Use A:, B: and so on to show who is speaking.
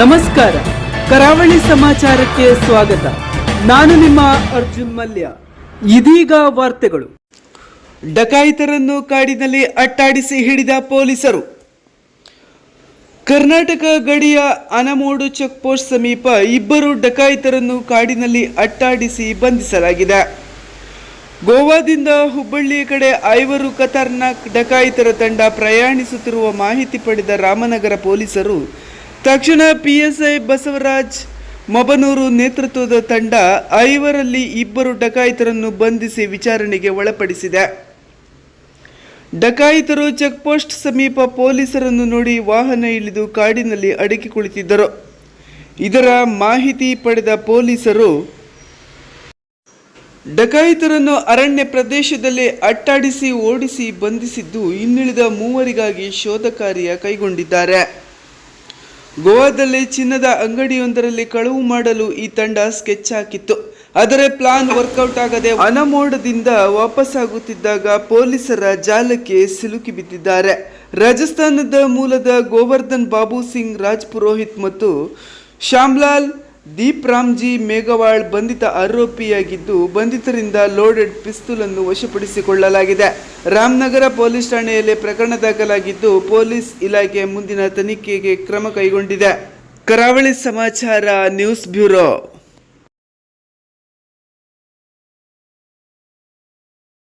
A: ನಮಸ್ಕಾರ. ಕರಾವಳಿ ಸಮಾಚಾರಕ್ಕೆ ಸ್ವಾಗತ. ನಾನು ನಿಮ್ಮ ಅರ್ಜುನ್ ಮಲ್ಯ. ಇದೀಗ ವಾರ್ತೆಗಳು. ಡಕಾಯಿತರನ್ನು ಕಾಡಿನಲ್ಲಿ ಅಟ್ಟಾಡಿಸಿ ಹಿಡಿದ ಪೊಲೀಸರು. ಕರ್ನಾಟಕ ಗಡಿಯ ಅನಮೋಡು ಚೆಕ್ ಪೋಸ್ಟ್ ಸಮೀಪ ಇಬ್ಬರು ಡಕಾಯಿತರನ್ನು ಕಾಡಿನಲ್ಲಿ ಅಟ್ಟಾಡಿಸಿ ಬಂಧಿಸಲಾಗಿದೆ. ಗೋವಾದಿಂದ ಹುಬ್ಬಳ್ಳಿ ಕಡೆ ಐವರು ಖತರ್ನಾಕ್ ಡಕಾಯಿತರ ತಂಡ ಪ್ರಯಾಣಿಸುತ್ತಿರುವ ಮಾಹಿತಿ ಪಡೆದ ರಾಮನಗರ ಪೊಲೀಸರು ತಕ್ಷಣ ಪಿಎಸ್ಐ ಬಸವರಾಜ್ ಮೊಬನೂರು ನೇತೃತ್ವದ ತಂಡ ಐವರಲ್ಲಿ ಇಬ್ಬರು ಡಕಾಯಿತರನ್ನು ಬಂಧಿಸಿ ವಿಚಾರಣೆಗೆ ಒಳಪಡಿಸಿದೆ. ಡಕಾಯಿತರು ಚೆಕ್ಪೋಸ್ಟ್ ಸಮೀಪ ಪೊಲೀಸರನ್ನು ನೋಡಿ ವಾಹನ ಇಳಿದು ಕಾಡಿನಲ್ಲಿ ಅಡಕಿ ಕುಳಿತಿದ್ದರು. ಇದರ ಮಾಹಿತಿ ಪಡೆದ ಪೊಲೀಸರು, ಡಕಾಯಿತರನ್ನು ಅರಣ್ಯ ಪ್ರದೇಶದಲ್ಲಿ ಅಟ್ಟಾಡಿಸಿ ಓಡಿಸಿ ಬಂಧಿಸಿದ್ದು ಇನ್ನುಳಿದ ಮೂವರಿಗಾಗಿ ಶೋಧ ಕಾರ್ಯ ಕೈಗೊಂಡಿದ್ದಾರೆ. ಗೋವಾದಲ್ಲಿ ಚಿನ್ನದ ಅಂಗಡಿಯೊಂದರಲ್ಲಿ ಕಳವು ಮಾಡಲು ಈ ತಂಡ ಸ್ಕೆಚ್ ಹಾಕಿತ್ತು. ಆದರೆ ಪ್ಲಾನ್ ವರ್ಕೌಟ್ ಆಗದೆ ಅನಮೋಡದಿಂದ ವಾಪಸ್ಸಾಗುತ್ತಿದ್ದಾಗ ಪೊಲೀಸರ ಜಾಲಕ್ಕೆ ಸಿಲುಕಿ ಬಿದ್ದಿದ್ದಾರೆ. ರಾಜಸ್ಥಾನದ ಮೂಲದ ಗೋವರ್ಧನ್ ಬಾಬು ಸಿಂಗ್, ರಾಜ್ ಪುರೋಹಿತ್ ಮತ್ತು ಶ್ಯಾಮ್ಲಾಲ್ ದೀಪ್ ರಾಮ್ಜಿ ಮೇಘವಾಳ್ ಬಂಧಿತ ಆರೋಪಿಯಾಗಿದ್ದು, ಬಂಧಿತರಿಂದ ಲೋಡೆಡ್ ಪಿಸ್ತೂಲ್ ಅನ್ನು ವಶಪಡಿಸಿಕೊಳ್ಳಲಾಗಿದೆ. ರಾಮನಗರ ಪೊಲೀಸ್ ಠಾಣೆಯಲ್ಲಿ ಪ್ರಕರಣ ದಾಖಲಾಗಿದ್ದು, ಪೊಲೀಸ್ ಇಲಾಖೆ ಮುಂದಿನ ತನಿಖೆಗೆ ಕ್ರಮ ಕೈಗೊಂಡಿದೆ. ಕರಾವಳಿ ಸಮಾಚಾರ ನ್ಯೂಸ್ ಬ್ಯೂರೋ.